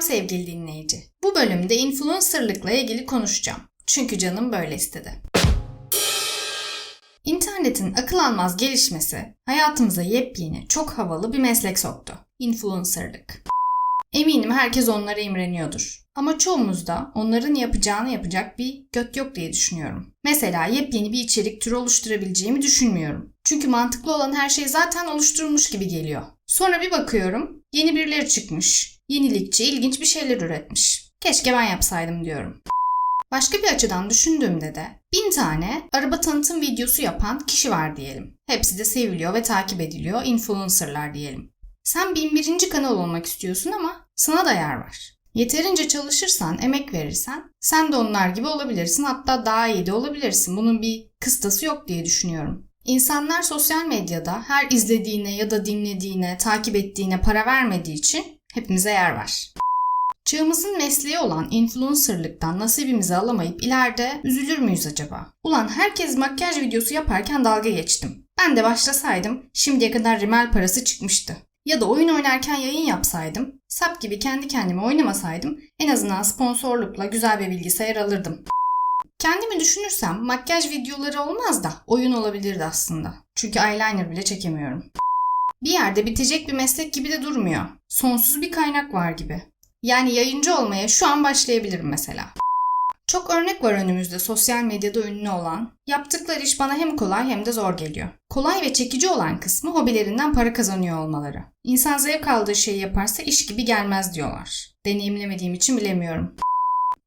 Selam sevgili dinleyici. Bu bölümde influencerlıkla ilgili konuşacağım. Çünkü canım böyle istedi. İnternetin akıl almaz gelişmesi hayatımıza yepyeni, çok havalı bir meslek soktu. Influencerlık. Eminim herkes onlara imreniyordur. Ama çoğumuz da onların yapacağını yapacak bir göt yok diye düşünüyorum. Mesela yepyeni bir içerik türü oluşturabileceğimi düşünmüyorum. Çünkü mantıklı olan her şey zaten oluşturulmuş gibi geliyor. Sonra bir bakıyorum, yeni birileri çıkmış. Yenilikçi, ilginç bir şeyler üretmiş. Keşke ben yapsaydım diyorum. Başka bir açıdan düşündüğümde de bin tane araba tanıtım videosu yapan kişi var diyelim. Hepsi de seviliyor ve takip ediliyor influencerlar diyelim. Sen bin birinci kanal olmak istiyorsun ama sana da yer var. Yeterince çalışırsan, emek verirsen sen de onlar gibi olabilirsin hatta daha iyi de olabilirsin. Bunun bir kıstası yok diye düşünüyorum. İnsanlar sosyal medyada her izlediğine ya da dinlediğine, takip ettiğine para vermediği için hepimize yer var. Çağımızın mesleği olan influencerlıktan nasibimizi alamayıp ileride üzülür müyüz acaba? Ulan herkes makyaj videosu yaparken dalga geçtim. Ben de başlasaydım şimdiye kadar rimel parası çıkmıştı. Ya da oyun oynarken yayın yapsaydım, sap gibi kendi kendime oynamasaydım en azından sponsorlukla güzel bir bilgisayar alırdım. Kendimi düşünürsem makyaj videoları olmaz da oyun olabilirdi aslında. Çünkü eyeliner bile çekemiyorum. Bir yerde bitecek bir meslek gibi de durmuyor. Sonsuz bir kaynak var gibi. Yani yayıncı olmaya şu an başlayabilirim mesela. Çok örnek var önümüzde sosyal medyada ünlü olan. Yaptıkları iş bana hem kolay hem de zor geliyor. Kolay ve çekici olan kısmı hobilerinden para kazanıyor olmaları. İnsan zevk aldığı şeyi yaparsa iş gibi gelmez diyorlar. Deneyimlemediğim için bilemiyorum.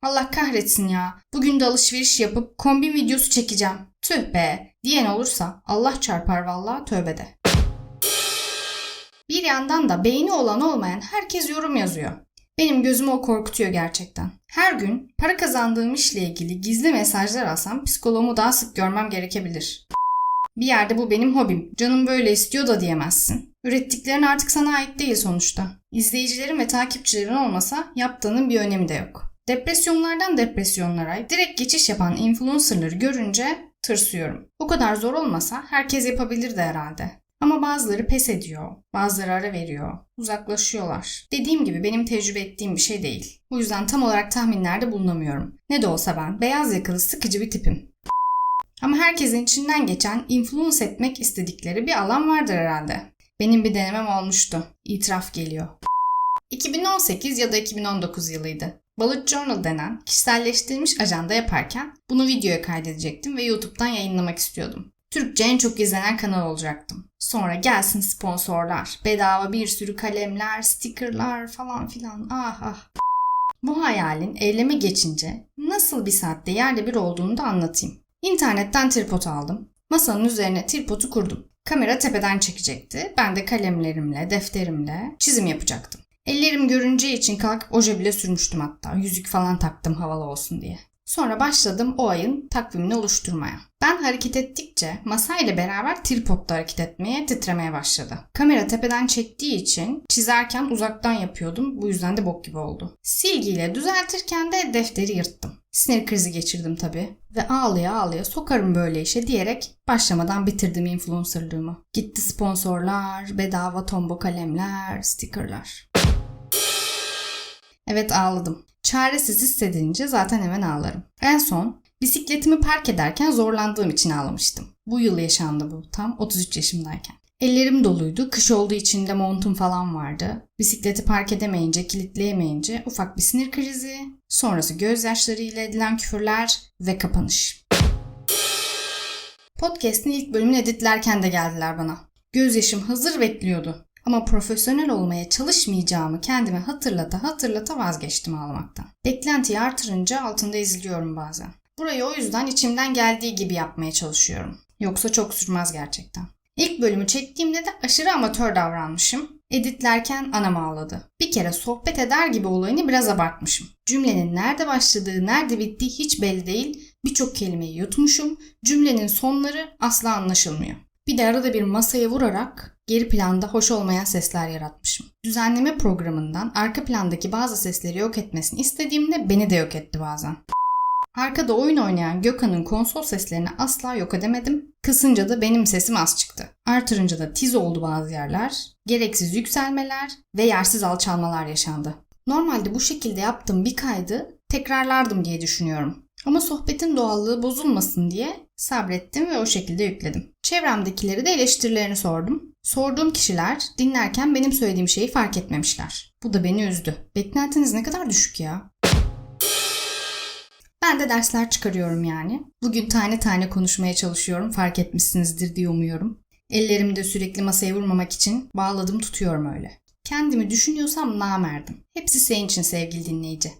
Allah kahretsin ya. Bugün de alışveriş yapıp kombin videosu çekeceğim. Tüh be diyen olursa Allah çarpar vallahi tövbede. Bir yandan da beyni olan olmayan herkes yorum yazıyor. Benim gözümü o korkutuyor gerçekten. Her gün para kazandığım işle ilgili gizli mesajlar alsam psikoloğumu daha sık görmem gerekebilir. Bir yerde bu benim hobim. Canım böyle istiyor da diyemezsin. Ürettiklerin artık sana ait değil sonuçta. İzleyicilerin ve takipçilerin olmasa yaptığının bir önemi de yok. Depresyonlardan depresyonlara direkt geçiş yapan influencerları görünce tırsıyorum. Bu kadar zor olmasa herkes yapabilirdi herhalde. Ama bazıları pes ediyor, bazıları ara veriyor, uzaklaşıyorlar. Dediğim gibi benim tecrübe ettiğim bir şey değil. Bu yüzden tam olarak tahminlerde bulunamıyorum. Ne de olsa ben beyaz yakalı sıkıcı bir tipim. Ama herkesin içinden geçen influence etmek istedikleri bir alan vardır herhalde. Benim bir denemem olmuştu. İtiraf geliyor. 2018 ya da 2019 yılıydı. Bullet Journal denen kişiselleştirilmiş ajanda yaparken bunu videoya kaydedecektim ve YouTube'dan yayınlamak istiyordum. Türkçe en çok izlenen kanal olacaktım. Sonra gelsin sponsorlar, bedava bir sürü kalemler, stickerlar falan filan. Ah ah. Bu hayalin eyleme geçince nasıl bir saatte yerde bir olduğunu da anlatayım. İnternetten tripod aldım. Masanın üzerine tripodu kurdum. Kamera tepeden çekecekti. Ben de kalemlerimle, defterimle çizim yapacaktım. Ellerim görüneceği için kalkıp oje bile sürmüştüm hatta. Yüzük falan taktım havalı olsun diye. Sonra başladım o ayın takvimini oluşturmaya. Ben hareket ettikçe masayla beraber tripod da hareket etmeye, titremeye başladı. Kamera tepeden çektiği için çizerken uzaktan yapıyordum. Bu yüzden de bok gibi oldu. Silgiyle düzeltirken de defteri yırttım. Sinir krizi geçirdim tabii. Ve ağlaya ağlaya sokarım böyle işe diyerek başlamadan bitirdim influencerlığımı. Gitti sponsorlar, bedava tombo kalemler, stickerlar. Evet ağladım. Çaresiz hissedince zaten hemen ağlarım. En son bisikletimi park ederken zorlandığım için ağlamıştım. Bu yıl yaşandı bu tam 33 yaşımdayken. Ellerim doluydu. Kış olduğu için de montum falan vardı. Bisikleti park edemeyince, kilitleyemeyince ufak bir sinir krizi, sonrası gözyaşları ile edilen küfürler ve kapanış. Podcast'in ilk bölümünü editlerken de geldiler bana. Gözyaşım hazır bekliyordu. Ama profesyonel olmaya çalışmayacağımı kendime hatırlata hatırlata vazgeçtim ağlamaktan. Beklentiyi artırınca altında eziliyorum bazen. Burayı o yüzden içimden geldiği gibi yapmaya çalışıyorum. Yoksa çok sürmez gerçekten. İlk bölümü çektiğimde de aşırı amatör davranmışım. Editlerken anam ağladı. Bir kere sohbet eder gibi olayını biraz abartmışım. Cümlenin nerede başladığı, nerede bittiği hiç belli değil. Birçok kelimeyi yutmuşum. Cümlenin sonları asla anlaşılmıyor. Bir de arada bir masaya vurarak geri planda hoş olmayan sesler yaratmışım. Düzenleme programından arka plandaki bazı sesleri yok etmesini istediğimde beni de yok etti bazen. Arkada oyun oynayan Gökhan'ın konsol seslerini asla yok edemedim. Kısınca da benim sesim az çıktı. Artırınca da tiz oldu bazı yerler, gereksiz yükselmeler ve yersiz alçalmalar yaşandı. Normalde bu şekilde yaptığım bir kaydı tekrarlardım diye düşünüyorum. Ama sohbetin doğallığı bozulmasın diye sabrettim ve o şekilde yükledim. Çevremdekileri de eleştirilerini sordum. Sorduğum kişiler dinlerken benim söylediğim şeyi fark etmemişler. Bu da beni üzdü. Beklentiniz ne kadar düşük ya. Ben de dersler çıkarıyorum yani. Bugün tane tane konuşmaya çalışıyorum. Fark etmişsinizdir diye umuyorum. Ellerimi de sürekli masaya vurmamak için bağladım tutuyorum öyle. Kendimi düşünüyorsam namerdim. Hepsi senin için sevgili dinleyici.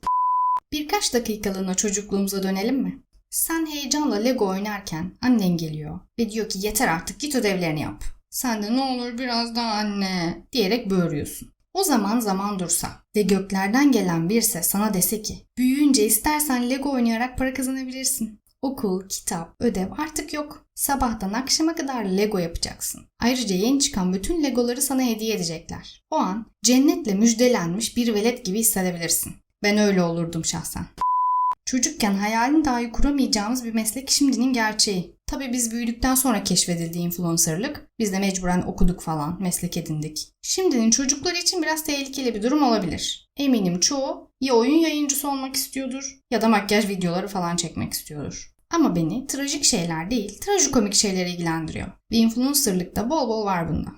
Birkaç dakikalığına çocukluğumuza dönelim mi? Sen heyecanla Lego oynarken annen geliyor ve diyor ki yeter artık git ödevlerini yap. Sen de ne olur biraz daha anne diyerek böğürüyorsun. O zaman zaman dursa ve göklerden gelen bir ses sana dese ki büyüyünce istersen Lego oynayarak para kazanabilirsin. Okul, kitap, ödev artık yok. Sabahtan akşama kadar Lego yapacaksın. Ayrıca yeni çıkan bütün Legoları sana hediye edecekler. O an cennetle müjdelenmiş bir velet gibi hissedebilirsin. Ben öyle olurdum şahsen. Çocukken hayalini dahi kuramayacağımız bir meslek şimdinin gerçeği. Tabi biz büyüdükten sonra keşfedildi influencerlık. Biz de mecburen okuduk falan, meslek edindik. Şimdinin çocukları için biraz tehlikeli bir durum olabilir. Eminim çoğu ya oyun yayıncısı olmak istiyordur ya da makyaj videoları falan çekmek istiyordur. Ama beni trajik şeyler değil, trajikomik şeyler ilgilendiriyor. Ve influencerlıkta bol bol var bunda.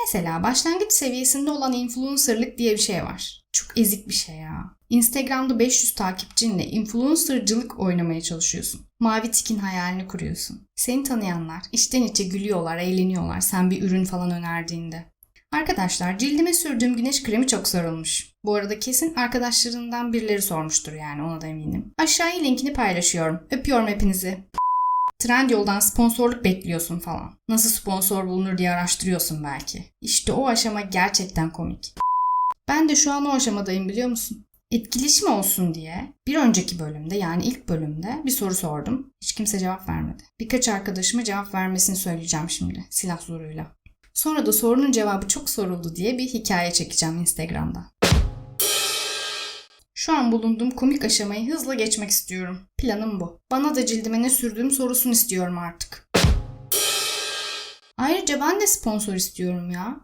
Mesela başlangıç seviyesinde olan influencerlık diye bir şey var. Çok ezik bir şey ya. Instagram'da 500 takipçinle influencercılık oynamaya çalışıyorsun. Mavi tikin hayalini kuruyorsun. Seni tanıyanlar içten içe gülüyorlar, eğleniyorlar sen bir ürün falan önerdiğinde. Arkadaşlar cildime sürdüğüm güneş kremi çok sorulmuş. Bu arada kesin arkadaşlarından birileri sormuştur yani ona da eminim. Aşağıya linkini paylaşıyorum. Öpüyorum hepinizi. Trendyol'dan sponsorluk bekliyorsun falan. Nasıl sponsor bulunur diye araştırıyorsun belki. İşte o aşama gerçekten komik. Ben de şu an o aşamadayım biliyor musun? Etkileşim olsun diye bir önceki bölümde yani ilk bölümde bir soru sordum. Hiç kimse cevap vermedi. Birkaç arkadaşıma cevap vermesini söyleyeceğim şimdi silah zoruyla. Sonra da sorunun cevabı çok soruldu diye bir hikaye çekeceğim Instagram'da. Şu an bulunduğum komik aşamayı hızla geçmek istiyorum. Planım bu. Bana da cildime ne sürdüğüm sorusunu istiyorum artık. Ayrıca ben de sponsor istiyorum ya.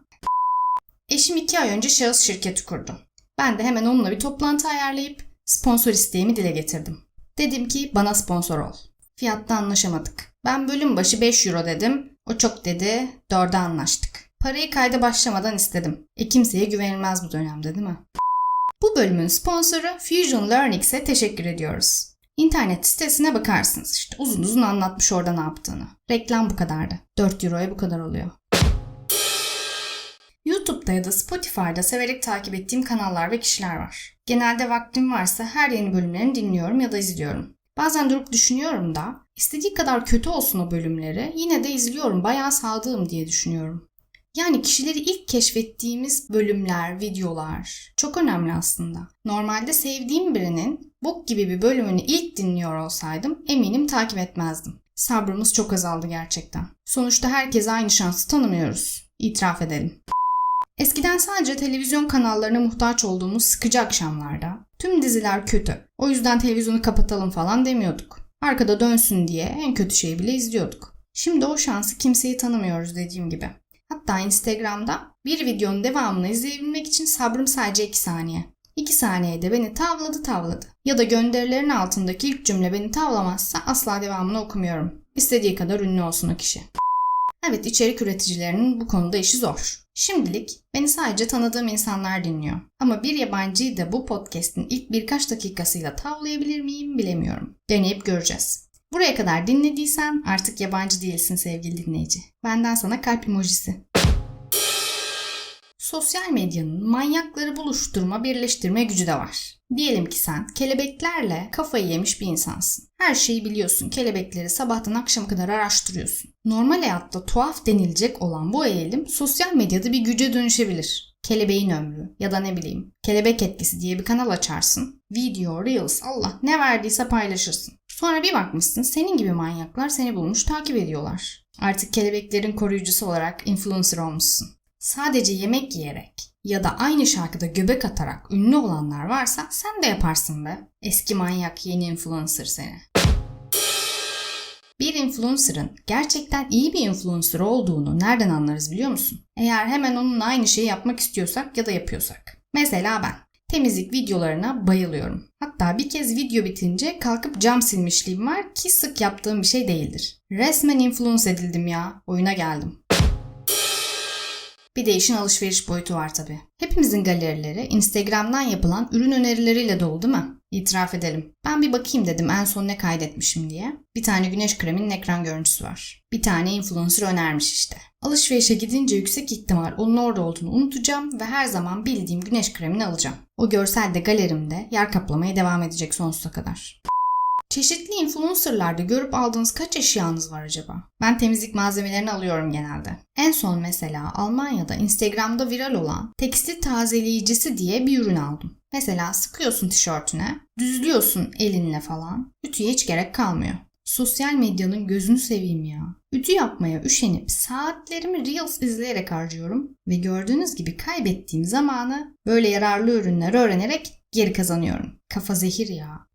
Eşim iki ay önce şahıs şirketi kurdu. Ben de hemen onunla bir toplantı ayarlayıp sponsor isteğimi dile getirdim. Dedim ki bana sponsor ol. Fiyatta anlaşamadık. Ben bölüm başı 5 euro dedim. O çok dedi. 4'e anlaştık. Parayı kayda başlamadan istedim. E kimseye güvenilmez bu dönemde değil mi? Bu bölümün sponsoru Fusion Learnix'e teşekkür ediyoruz. İnternet sitesine bakarsınız. İşte uzun uzun anlatmış orada ne yaptığını. Reklam bu kadardı. 4 euroya bu kadar oluyor. YouTube'da ya da Spotify'da severek takip ettiğim kanallar ve kişiler var. Genelde vaktim varsa her yeni bölümlerini dinliyorum ya da izliyorum. Bazen durup düşünüyorum da istediği kadar kötü olsun o bölümleri yine de izliyorum bayağı sadığım diye düşünüyorum. Yani kişileri ilk keşfettiğimiz bölümler, videolar çok önemli aslında. Normalde sevdiğim birinin bok gibi bir bölümünü ilk dinliyor olsaydım eminim takip etmezdim. Sabrımız çok azaldı gerçekten. Sonuçta herkese aynı şansı tanımıyoruz. İtiraf edelim. Eskiden sadece televizyon kanallarına muhtaç olduğumuz sıkıcı akşamlarda tüm diziler kötü. O yüzden televizyonu kapatalım falan demiyorduk. Arkada dönsün diye en kötü şeyi bile izliyorduk. Şimdi o şansı kimseyi tanımıyoruz dediğim gibi. Hatta Instagram'da bir videonun devamını izleyebilmek için sabrım sadece 2 saniye. 2 saniyede beni tavladı tavladı. Ya da gönderilerin altındaki ilk cümle beni tavlamazsa asla devamını okumuyorum. İstediği kadar ünlü olsun o kişi. Evet içerik üreticilerinin bu konuda işi zor. Şimdilik beni sadece tanıdığım insanlar dinliyor. Ama bir yabancıyı da bu podcast'in ilk birkaç dakikasıyla tavlayabilir miyim bilemiyorum. Deneyip göreceğiz. Buraya kadar dinlediysen artık yabancı değilsin sevgili dinleyici. Benden sana kalp emojisi. Sosyal medyanın manyakları buluşturma, birleştirme gücü de var. Diyelim ki sen kelebeklerle kafayı yemiş bir insansın. Her şeyi biliyorsun. Kelebekleri sabahtan akşama kadar araştırıyorsun. Normal hayatta tuhaf denilecek olan bu eğilim sosyal medyada bir güce dönüşebilir. Kelebeğin ömrü ya da ne bileyim kelebek etkisi diye bir kanal açarsın. Video, reels, Allah ne verdiyse paylaşırsın. Sonra bir bakmışsın senin gibi manyaklar seni bulmuş takip ediyorlar. Artık kelebeklerin koruyucusu olarak influencer olmuşsun. Sadece yemek yiyerek ya da aynı şarkıda göbek atarak ünlü olanlar varsa sen de yaparsın be. Eski manyak yeni influencer seni. Bir influencer'ın gerçekten iyi bir influencer olduğunu nereden anlarız biliyor musun? Eğer hemen onunla aynı şeyi yapmak istiyorsak ya da yapıyorsak. Mesela ben. Temizlik videolarına bayılıyorum. Hatta bir kez video bitince kalkıp cam silmişliğim var ki sık yaptığım bir şey değildir. Resmen influence edildim ya. Oyuna geldim. Bir de işin alışveriş boyutu var tabi. Hepimizin galerileri Instagram'dan yapılan ürün önerileriyle dolu değil mi? İtiraf edelim. Ben bir bakayım dedim en son ne kaydetmişim diye. Bir tane güneş kreminin ekran görüntüsü var. Bir tane influencer önermiş işte. Alışverişe gidince yüksek ihtimal onun orada olduğunu unutacağım ve her zaman bildiğim güneş kremini alacağım. O görsel de galerimde yer kaplamaya devam edecek sonsuza kadar. Çeşitli influencerlarda görüp aldığınız kaç eşyanız var acaba? Ben temizlik malzemelerini alıyorum genelde. En son mesela Almanya'da Instagram'da viral olan tekstil tazeleyicisi diye bir ürün aldım. Mesela sıkıyorsun tişörtüne, düzlüyorsun elinle falan. Ütüye hiç gerek kalmıyor. Sosyal medyanın gözünü seveyim ya. Ütü yapmaya üşenip saatlerimi Reels izleyerek harcıyorum ve gördüğünüz gibi kaybettiğim zamanı böyle yararlı ürünler öğrenerek geri kazanıyorum. Kafa zehir ya.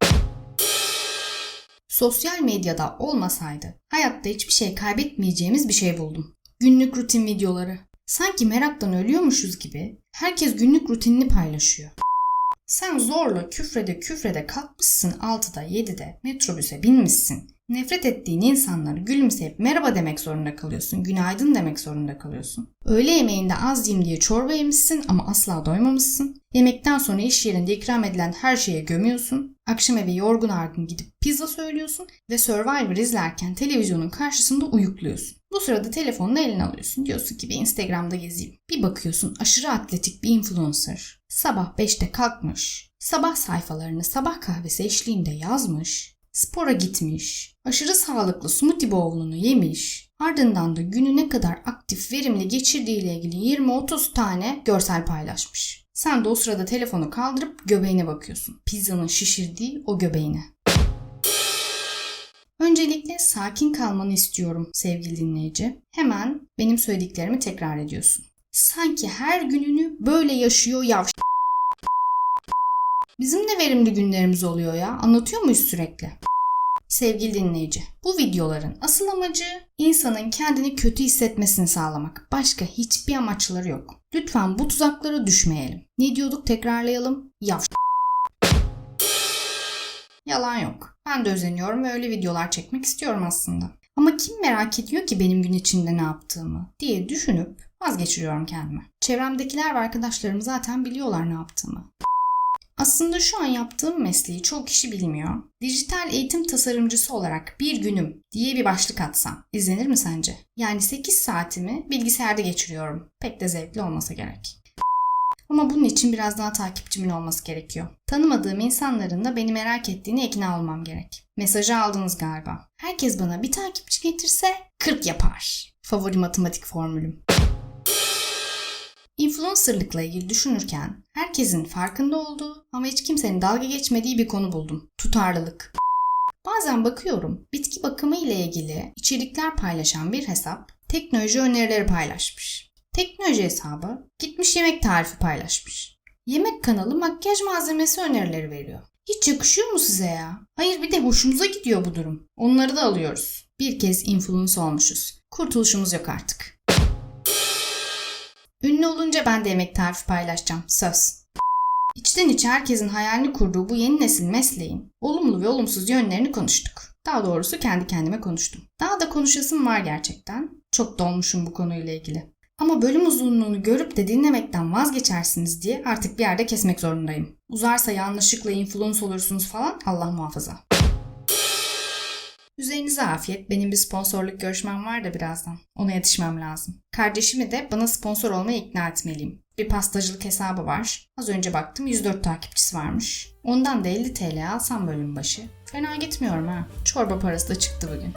Sosyal medyada olmasaydı hayatta hiçbir şey kaybetmeyeceğimiz bir şey buldum. Günlük rutin videoları. Sanki meraktan ölüyormuşuz gibi herkes günlük rutinini paylaşıyor. Sen zorla küfrede küfrede kalkmışsın 6'da 7'de metrobüse binmişsin. Nefret ettiğin insanları gülümseyip merhaba demek zorunda kalıyorsun. Günaydın demek zorunda kalıyorsun. Öğle yemeğinde az yiyeyim diye çorba yemişsin ama asla doymamışsın. Yemekten sonra iş yerinde ikram edilen her şeye gömüyorsun. Akşam eve yorgun argın gidip pizza söylüyorsun ve Survivor izlerken televizyonun karşısında uyukluyorsun. Bu sırada telefonunu eline alıyorsun. Diyorsun ki bir Instagram'da gezeyim. Bir bakıyorsun aşırı atletik bir influencer. Sabah 5'te kalkmış. Sabah sayfalarını sabah kahvesi eşliğinde yazmış. Spora gitmiş. Aşırı sağlıklı smoothie bowl'unu yemiş. Ardından da günü ne kadar aktif verimli geçirdiği ile ilgili 20-30 tane görsel paylaşmış. Sen de o sırada telefonu kaldırıp göbeğine bakıyorsun. Pizzanın şişirdiği o göbeğine. Öncelikle sakin kalmanı istiyorum sevgili dinleyici. Hemen benim söylediklerimi tekrar ediyorsun. Sanki her gününü böyle yaşıyor yav... Bizim de verimli günlerimiz oluyor ya. Anlatıyor muyuz sürekli? Sevgili dinleyici, bu videoların asıl amacı insanın kendini kötü hissetmesini sağlamak. Başka hiçbir amaçları yok. Lütfen bu tuzaklara düşmeyelim. Ne diyorduk tekrarlayalım? Yav... Yalan yok. Ben de özeniyorum ve öyle videolar çekmek istiyorum aslında. Ama kim merak ediyor ki benim gün içinde ne yaptığımı diye düşünüp vazgeçiriyorum kendime. Çevremdekiler ve arkadaşlarım zaten biliyorlar ne yaptığımı. Aslında şu an yaptığım mesleği çok kişi bilmiyor. Dijital eğitim tasarımcısı olarak bir günüm diye bir başlık atsam izlenir mi sence? Yani 8 saatimi bilgisayarda geçiriyorum. Pek de zevkli olmasa gerek. Ama bunun için biraz daha takipçimin olması gerekiyor. Tanımadığım insanların da beni merak ettiğini ikna olmam gerek. Mesajı aldınız galiba. Herkes bana bir takipçi getirse 40 yapar. Favori matematik formülüm. Influencerlıkla ilgili düşünürken herkesin farkında olduğu ama hiç kimsenin dalga geçmediği bir konu buldum. Tutarlılık. Bazen bakıyorum bitki bakımı ile ilgili içerikler paylaşan bir hesap teknoloji önerileri paylaşmış. Teknoloji hesabı gitmiş yemek tarifi paylaşmış. Yemek kanalı makyaj malzemesi önerileri veriyor. Hiç yakışıyor mu size ya? Hayır bir de hoşumuza gidiyor bu durum. Onları da alıyoruz. Bir kez influence olmuşuz. Kurtuluşumuz yok artık. Ünlü olunca ben de yemek tarifi paylaşacağım. Söz. İçten içe herkesin hayalini kurduğu bu yeni nesil mesleğin olumlu ve olumsuz yönlerini konuştuk. Daha doğrusu kendi kendime konuştum. Daha da konuşasım var gerçekten. Çok dolmuşum bu konuyla ilgili. Ama bölüm uzunluğunu görüp de dinlemekten vazgeçersiniz diye artık bir yerde kesmek zorundayım. Uzarsa yanlışlıkla influence olursunuz falan Allah muhafaza. Üzerinize afiyet. Benim bir sponsorluk görüşmem var da birazdan. Ona yetişmem lazım. Kardeşimi de bana sponsor olmaya ikna etmeliyim. Bir pastacılık hesabı var. Az önce baktım 104 takipçisi varmış. Ondan da 50 TL alsam bölüm başı. Fena gitmiyorum ha. Çorba parası da çıktı bugün.